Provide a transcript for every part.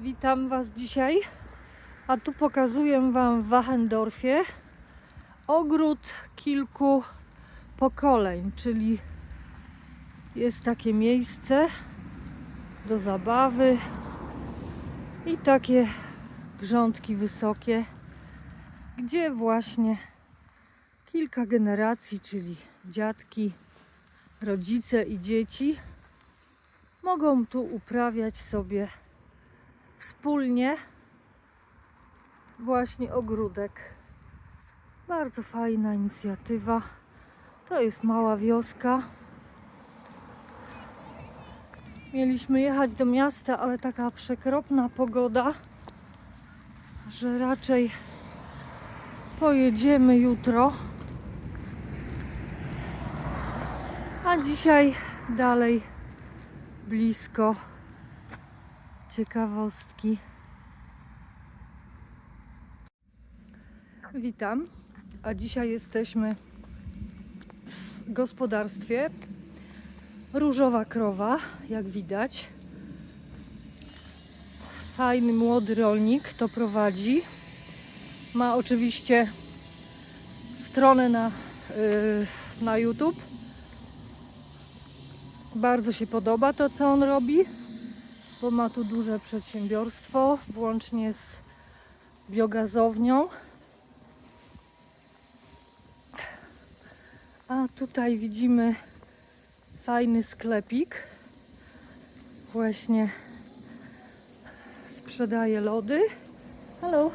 Witam Was dzisiaj, a tu pokazuję Wam w Wachendorfie ogród kilku pokoleń, czyli jest takie miejsce do zabawy i takie grządki wysokie, gdzie właśnie kilka generacji, czyli dziadki, rodzice i dzieci mogą tu uprawiać sobie wspólnie właśnie ogródek. Bardzo fajna inicjatywa. To jest mała wioska. Mieliśmy jechać do miasta, ale taka przekropna pogoda, że raczej pojedziemy jutro. A dzisiaj dalej blisko ciekawostki. Witam. A dzisiaj jesteśmy w gospodarstwie Różowa Krowa, jak widać. Fajny młody rolnik to prowadzi. Ma oczywiście stronę na, yy, na YouTube. Bardzo się podoba to, co on robi bo ma tu duże przedsiębiorstwo, włącznie z biogazownią. A tutaj widzimy fajny sklepik. Właśnie sprzedaje lody. Halo.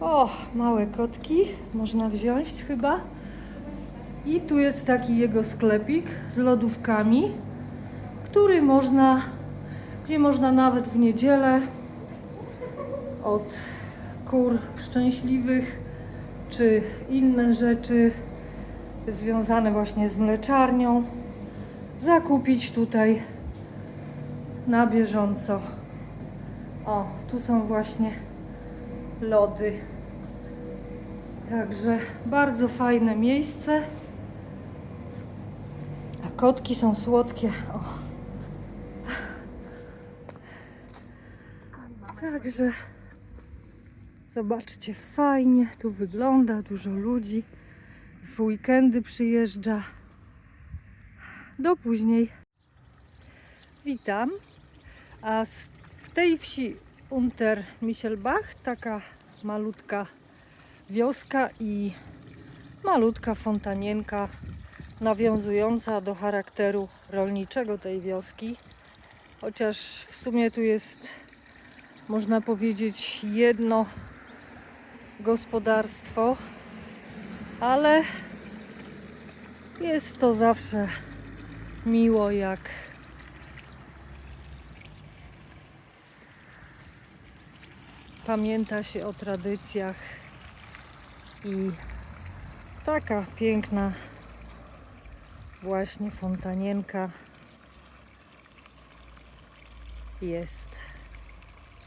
O, małe kotki można wziąć chyba. I tu jest taki jego sklepik z lodówkami, który można gdzie można nawet w niedzielę od kur szczęśliwych czy inne rzeczy związane właśnie z mleczarnią zakupić tutaj na bieżąco. O, tu są właśnie lody. Także bardzo fajne miejsce. A kotki są słodkie. O. Także zobaczcie, fajnie tu wygląda, dużo ludzi. W weekendy przyjeżdża. Do później. Witam. A w tej wsi Unter Michelbach taka malutka wioska i malutka fontanienka nawiązująca do charakteru rolniczego tej wioski. Chociaż w sumie tu jest można powiedzieć, jedno gospodarstwo, ale jest to zawsze miło, jak pamięta się o tradycjach i taka piękna właśnie fontanienka jest.